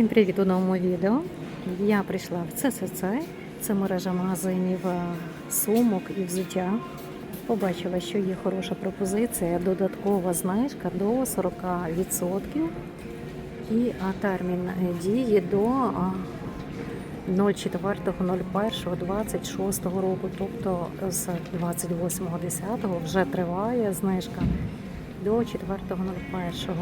Всім привіт у новому відео. Я прийшла в ЦСЦ, це мережа магазинів е, сумок і взуття. Побачила, що є хороша пропозиція, додаткова знижка до 40%. І термін е, дії до а, 04.01.26 року, тобто з 28.10 вже триває знижка до 4.01.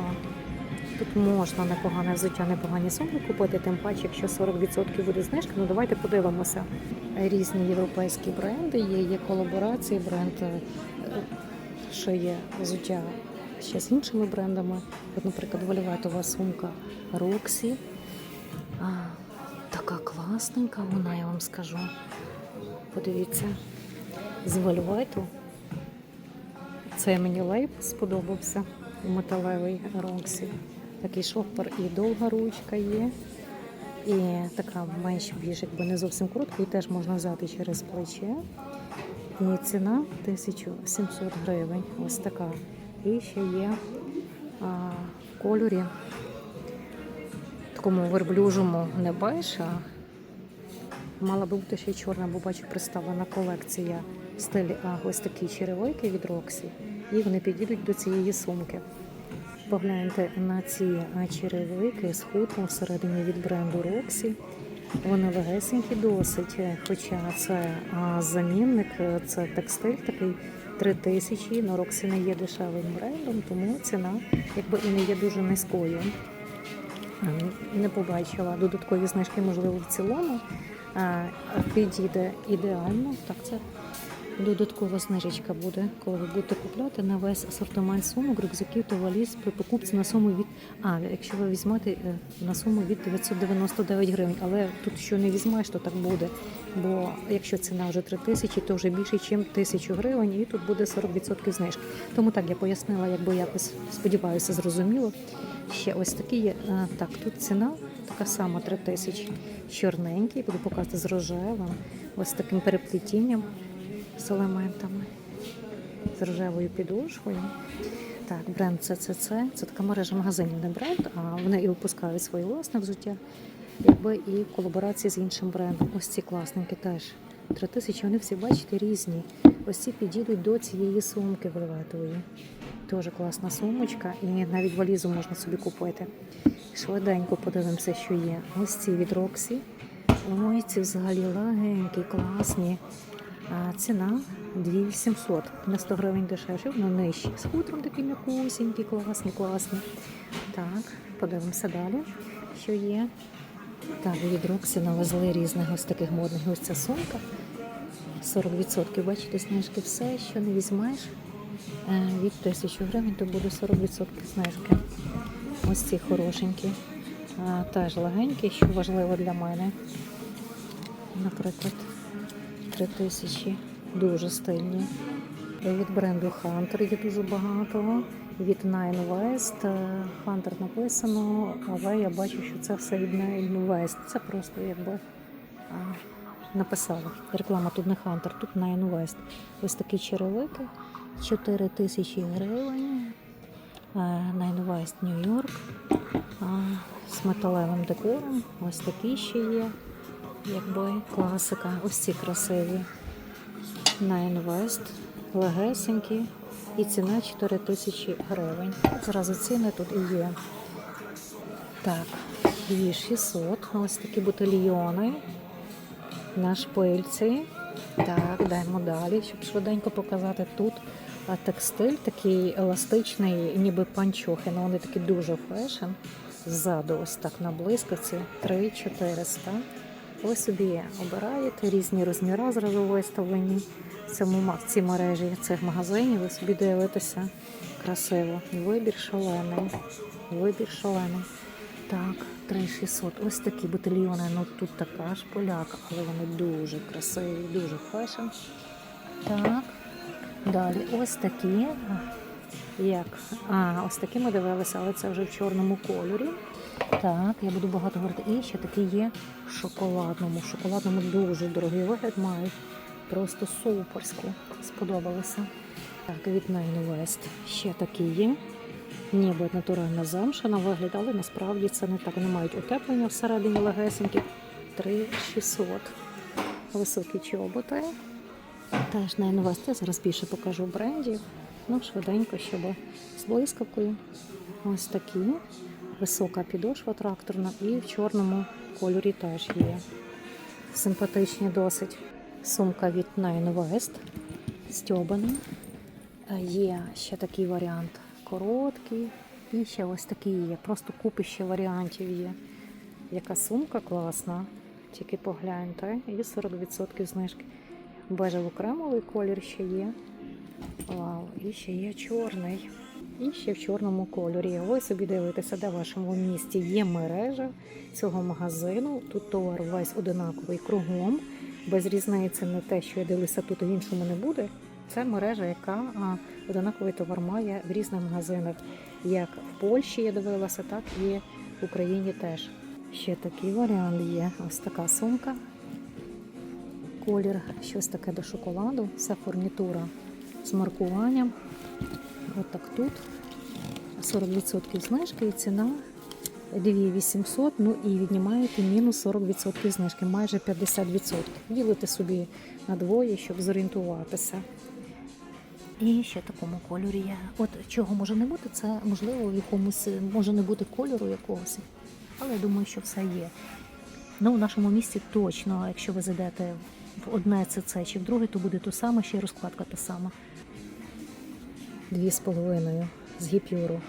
Тут можна непогане взуття, непогані сумки купити, тим паче, якщо 40% буде знижка. Ну давайте подивимося. Різні європейські бренди є, є колаборації, бренд е, що є взуття ще з іншими брендами. От, наприклад, вольветова сумка Roxy. А, така класненька вона, я вам скажу. Подивіться, з вольвету. Це мені лейб сподобався. Металевий Roxy. Такий шопер і довга ручка є. І така менш більш якби не зовсім коротка, і теж можна взяти через плече. І ціна 1700 гривень. Ось така. І ще є а, в кольорі такому верблюжому не беж, а мала би бути ще чорна, бо бачу представлена колекція в стилі а, ось такі черевики від Roxy. І вони підійдуть до цієї сумки. Погляньте на ці черевики з хутром всередині від бренду Roxy. Вони легесенькі досить, е, хоча це замінник, е, це текстиль такий 3000, но Roxy не є дешевим брендом, тому ціна якби і не є дуже низькою. Е, Не побачила додаткові знижки, можливо, в цілому. Підійде ідеально. Так, це додаткова знижечка буде, коли ви будете купляти на весь асортимент сумок, рюкзаків та валіз при покупці на суму від. А, якщо ви візьмете е, на суму від 999 гривень, але тут що не візьмеш, то так буде. Бо якщо ціна вже 3 тисячі, то вже більше, ніж 1000 гривень, і тут буде 40% знижки. Тому так я пояснила, якби якось сподіваюся, зрозуміло. Ще ось такі є. А, Так, тут ціна така сама 3 тисячі. Чорненький, буду показувати з рожевим, ось таким переплетінням з елементами, з рожевою підошвою. Так, бренд CCC, це така мережа магазинів, не бренд, а вони і випускають своє власне взуття, якби і колаборації з іншим брендом. Ось ці класненькі теж. Три тисячі, вони всі, бачите, різні. Ось ці підійдуть до цієї сумки вельветової. Дуже класна сумочка, і навіть валізу можна собі купити. Швиденько подивимося, що є. Ось ці від Roxy. Ой, ці взагалі легенькі, класні. Ціна 2700. На 100 гривень дешевше, воно нижче. З хутром такі м'якусінькі, класні, класні. Так, подивимося далі, що є. Так, від Roxy навезли різних ось таких модних. Ось ця сумка. 40%. Бачите, знижки все, що не візьмеш. е, Від 1000 гривень, то буде 40% знижки. Ось ці хорошенькі. Теж легенькі, що важливо для мене. Наприклад, 3000. Дуже стильні. Від бренду Hunter є дуже багато. Від Nine West. Е, Hunter написано, але я бачу, що це все від Nine West. Це просто якби а, написали. Реклама тут не Hunter, тут Nine West. Ось такі черевики. 4 тисячі гривень. Е, Nine West York. З металевим декором. Ось такі ще є. Якби класика. Ось ці красиві. Nine West, легесенькі, і ціна 4 тисячі гривень. Зразу ціни тут і є. Так, 2600, ось такі бутильйони на шпильці. Так, йдемо далі, щоб швиденько показати тут. Текстиль такий еластичний, ніби панчохи, але вони такі дуже фешн. Ззаду ось так на блискавці 3400. Ви собі обираєте різні розміри зразу виставлені в цьому в цій мережі цих магазинів. Ви собі дивитеся красиво. Вибір шалений. Вибір шалений. Так, 3600. Ось такі батальйони. Ну тут така ж поляка, але вони дуже красиві, дуже фешн. Так. Далі ось такі. Як? А, ось такі ми дивилися, але це вже в чорному кольорі. Так, я буду багато говорити. І ще такі є в шоколадному. В шоколадному дуже дорогий вигляд мають. Просто суперську. Сподобалося. Так, від Nine West. Ще такі є. ніби натуральна замша на вигляд, але насправді це не так. Вони мають утеплення всередині легесенькі. 3600. Високі чоботи. Теж на інвести. Зараз більше покажу брендів. Ну, швиденько, щоб з блискавкою. Ось такі. Висока підошва тракторна і в чорному кольорі теж є. Симпатичні досить. Сумка від Nine West. Стьобана. Е, Є ще такий варіант короткий. І ще ось такий є. Просто купище варіантів є. Яка сумка класна. Тільки погляньте. І 40% знижки. Бежево-кремовий колір ще є. Вау, і ще є чорний. І ще в чорному кольорі. Ви собі дивитеся, де в вашому місті є мережа цього магазину. Тут товар весь одинаковий кругом. Без різниці не те, що я дивлюся тут, в іншому не буде. Це мережа, яка одинаковий товар має в різних магазинах. Як в Польщі я дивилася, так і в Україні теж. Ще такий варіант є. Ось така сумка. Колір щось таке до шоколаду. Це фурнітура з маркуванням. От так тут. 40% знижки і ціна 2800, ну і віднімаєте мінус 40% знижки, майже 50%. Ділите собі на двоє, щоб зорієнтуватися. І ще в такому кольорі є. От чого може не бути, це можливо в якомусь може не бути кольору якогось. Але я думаю, що все є. Ну, в нашому місті точно, якщо ви зайдете в одне ЦЦ чи в друге, то буде то саме, ще й розкладка та сама. Дві з половиною з гіпюру.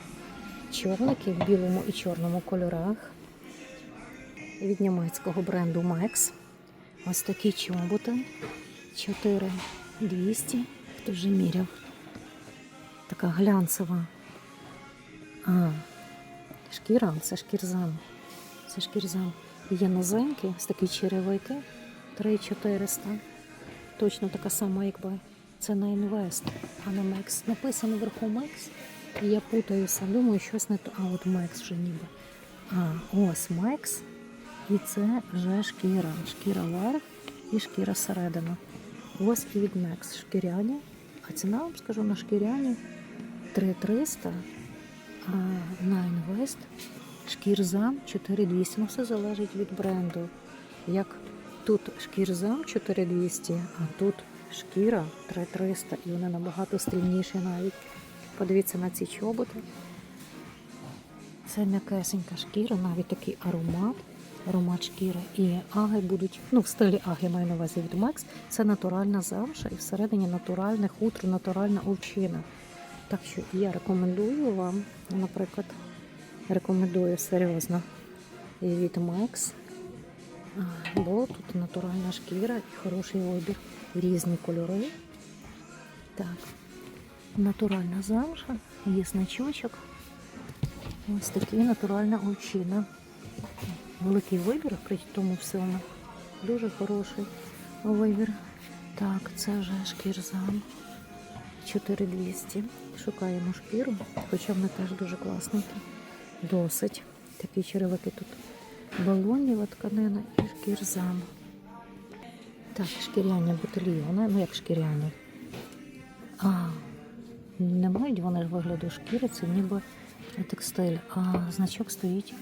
Чорники в білому і чорному кольорах. Від німецького бренду Max. Ось такі чоботи. 4200. Хто вже міряв? Така глянцева. А, шкіра, це шкірзам. Це шкірзам. Є нозенькі, ось такі черевики. 3400. Точно така сама, якби. Це на Інвест, а не Мекс. Написано вверху Мекс. І я путаюся. Думаю, щось не то. А от Мекс вже ніби. А, ось Мекс. І це вже шкіра. Шкіра верх і шкіра середина. Ось і від Мекс шкіряні. А ціна, вам скажу, на шкіряні 3300, а на інвест шкірзам 4200. Ну, все залежить від бренду. Як тут шкірзам 4200, а тут шкіра 3300, і вони набагато стрільніші навіть. Подивіться на ці чоботи. Це м'якесенька шкіра, навіть такий аромат. Аромат шкіри і аги будуть, ну в стилі аги маю на увазі від Макс. Це натуральна замша і всередині натуральне хутро, натуральна овчина. Так що я рекомендую вам, наприклад, рекомендую серйозно від Макс, бо тут натуральна шкіра і хороший вибір, різні кольори. Так, натуральна замша, є значочок. Ось такий натуральна овчина. Великий вибір при тому всьому. Дуже хороший вибір. Так, це вже шкірзам. 4200. Шукаємо шкіру, хоча вони теж дуже класненькі. Досить. Такі черевики тут. Балонєва тканина і шкірзам. Так, шкіряні бутильйони. Ну як шкіряні. А, не мають вони вигляду шкіри, це ніби текстиль. А значок стоїть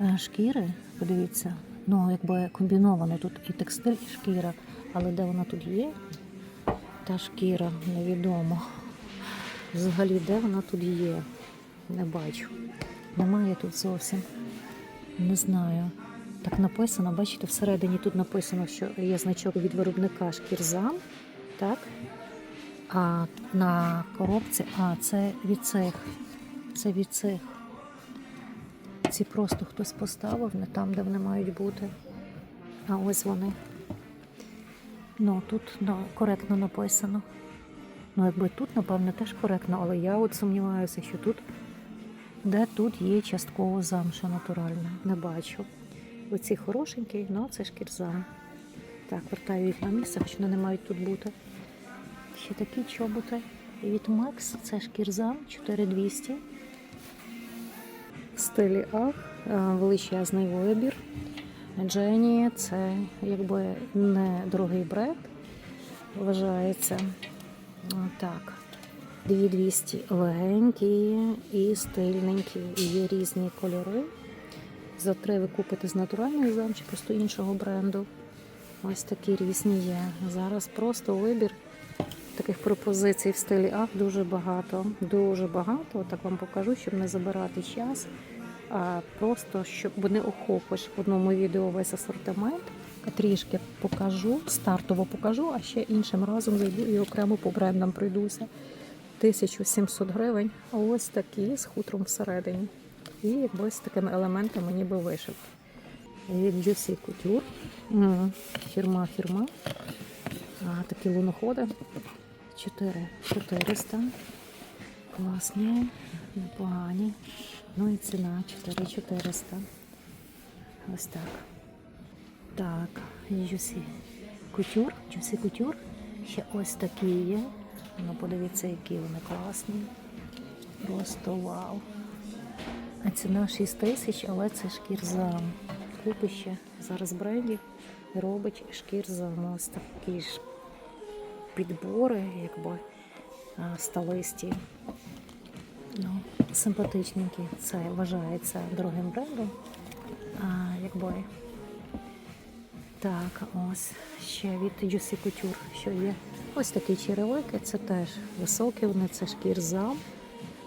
е, шкіри, подивіться, ну якби комбіновано тут і текстиль, і шкіра. Але де вона тут є? Та шкіра, невідомо. Взагалі, де вона тут є? Не бачу. Немає тут зовсім. Не знаю. Так написано, бачите, всередині тут написано, що є значок від виробника шкірзам. Так? А на коробці, а це від цих. Це від цих. Ці просто хтось поставив не там, де вони мають бути. А ось вони. Ну, тут ну, коректно написано. Ну, якби тут, напевно, теж коректно, але я от сумніваюся, що тут, де тут є частково замша натуральна. Не бачу. Оці хорошенькі, ну це шкірзам. Так, вертаю їх на місце, хоч вони не мають тут бути. Ще такі чоботи від Max, це шкірзам 4200. В стилі ах, е, величезний вибір. Джені це якби не дорогий бренд, вважається. Так, 2200 легенькі і стильненькі. Є різні кольори. За три ви купите з натуральних зам чи просто іншого бренду. Ось такі різні є. Зараз просто вибір таких пропозицій в стилі ах дуже багато. Дуже багато. Так вам покажу, щоб не забирати час. А просто щоб не охопиш в одному відео весь асортимент. Трішки покажу, стартово покажу, а ще іншим разом зайду і окремо по брендам пройдуся. 1700 гривень. Ось такі з хутром всередині. І якби з такими елементами ніби вишивки. Від Juicy Couture. Фірма, фірма. А, такі луноходи. 4 400. Класні, непогані. Ну і ціна 4400. Ось так. Так, Juicy Couture. Juicy Couture. Ще ось такі є. Ну, подивіться, які вони класні. Просто вау. А ціна 6 тисяч, але це шкірзам. Купище зараз брендів робить шкірзам. Ось такі ж підбори, якби сталисті. Ну, симпатичненькі. Це вважається дорогим брендом. А, якби. Так, ось ще від Juicy Couture, що є. Ось такі черевики, це теж високі, вони це шкірзам.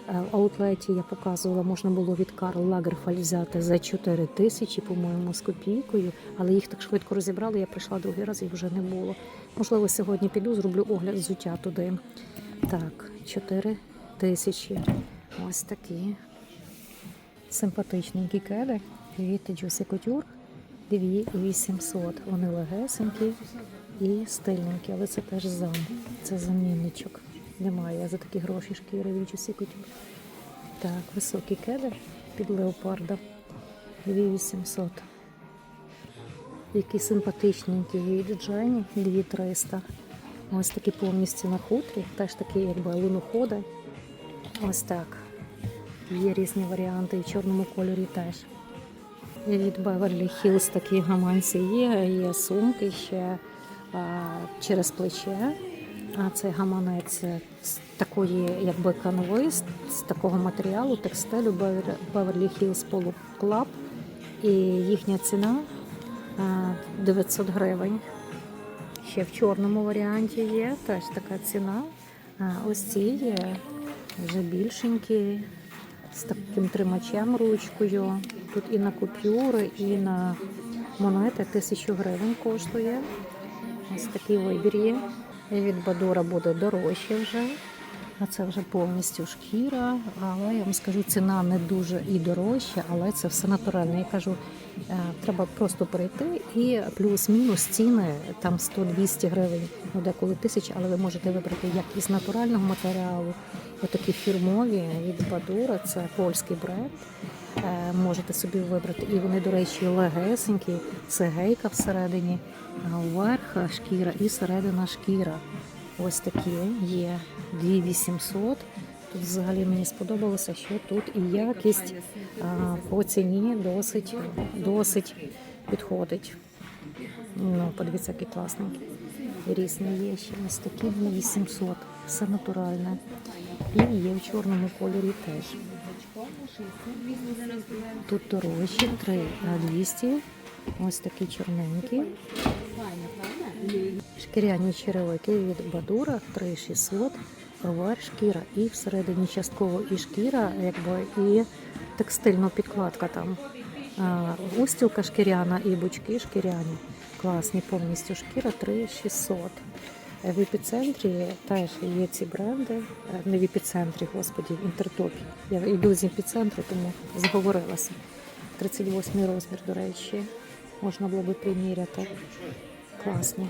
Е, аутлеті я показувала, можна було від Карл Лагерфаль взяти за 4 тисячі, по-моєму, з копійкою, але їх так швидко розібрали, я прийшла другий раз, їх вже не було. Можливо, сьогодні піду, зроблю огляд взуття туди. Так, 4 тисячі. Ось такі симпатичненькі кеди від Juicy Couture. 2800. Вони легесенькі і стильненькі, але це теж зам. Це замінничок. Немає за такі гроші шкіри від Juicy Так, високі кеди під леопарда. 2800. Які симпатичненькі від Джені 2300. Ось такі повністю на хутрі, теж такі, якби луноходи. Ось так. Є різні варіанти і в чорному кольорі теж. Від Beverly Hills такі гаманці є, є сумки ще а, через плече. А цей гаманець з такої, якби канви, з, такого матеріалу, текстилю Beverly Hills Polo Club. І їхня ціна 900 гривень. Ще в чорному варіанті є теж така ціна. А, ось ці є вже більшенькі, з таким тримачем ручкою. Тут і на купюри, і на монети тисячу гривень коштує. Ось такий вибір є. Від Бадура буде дорожче вже. А це вже повністю шкіра. Але я вам скажу, ціна не дуже і дорожча, але це все натуральне. Я кажу, е, треба просто прийти і плюс-мінус ціни там 100-200 гривень, ну деколи тисяч, але ви можете вибрати як із натурального матеріалу, отакі фірмові від Бадура, це польський бренд. Е, Можете собі вибрати. І вони, до речі, легесенькі, це гейка всередині, а вверх шкіра і середина шкіра. Ось такі є 2800. Тут взагалі мені сподобалося, що тут і якість а, по ціні досить, досить підходить. Ну, подивіться, який класний. Різні є ще ось такі 2800. Все натуральне. І є в чорному кольорі теж. Тут дорожчі, 3 на 200. Ось такі чорненькі. Шкіряні черевики від Бадура 3600, верх шкіра і всередині частково і шкіра, якби і текстильна підкладка там. Устілка шкіряна і бочки шкіряні. Класні повністю шкіра 3600. В епіцентрі теж є ці бренди. Не в епіцентрі, господі, в інтертопі. Я йду з епіцентру, тому зговорилася. 38 розмір, до речі, можна було би приміряти. Класні.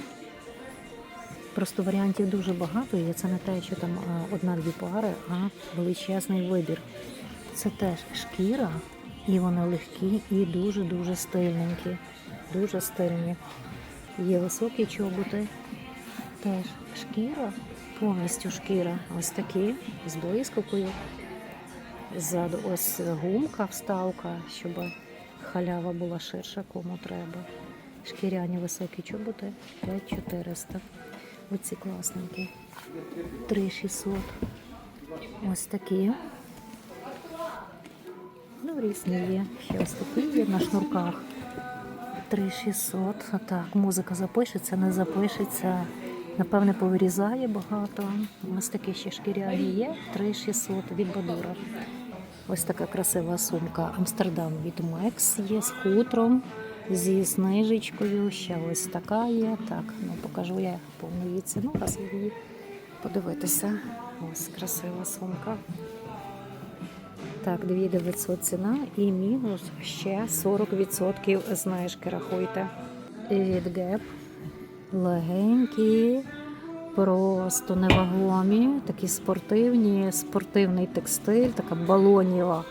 Просто варіантів дуже багато є. Це не те, що там одна-дві пари, а величезний вибір. Це теж шкіра, і вони легкі і дуже-дуже стильненькі. Дуже стильні. Є високі чоботи, теж шкіра, повністю шкіра. Ось такі з блискавкою. Ззаду ось гумка, вставка, щоб халява була ширша, кому треба. Шкіряні високі чоботи 5400. Оці класненькі. 3600. Ось такі. Ну, різні є. Ще ось такі є на шнурках. 3600. Так, музика запишеться, не запишеться. Напевне, повирізає багато. Ось такі ще шкіряні є. 3600 від Бадура. Ось така красива сумка Амстердам від Мекс є з хутром, зі знижечкою. Ще ось така є. Так, ну покажу я повну її ціну, раз її подивитися. Ось красива сумка. Так, 2900 ціна і мінус ще 40% знижки, рахуйте. Від Gap легенькі, просто невагомі, такі спортивні, спортивний текстиль, така балоніва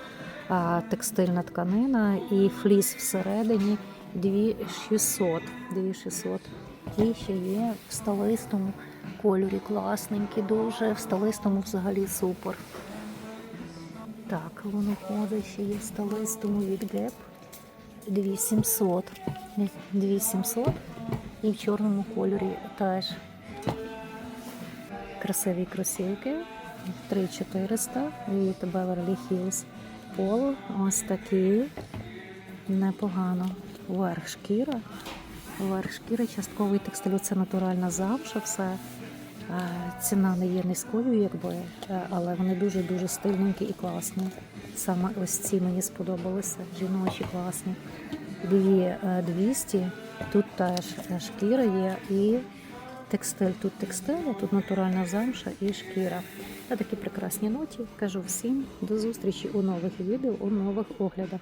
текстильна тканина і фліс всередині 2600. 2600. І ще є в сталистому кольорі класненькі, дуже в сталистому взагалі супер. Так, воно ходить ще є в сталистому від Gap 2700. 2700 і в чорному кольорі теж. Красиві кросівки 3400 від Beverly Hills Polo. Ось такі. Непогано. Верх шкіра. Верх шкіри, частковий текстиль, це натуральна замша, все. Е, Ціна не є низькою, якби, е, але вони дуже-дуже стильненькі і класні. Саме ось ці мені сподобалися. Жіночі класні. Дві е, 200. Тут теж шкіра є і текстиль. Тут текстиль, тут натуральна замша і шкіра. Я такі прекрасні ноті. Кажу всім до зустрічі у нових відео, у нових оглядах.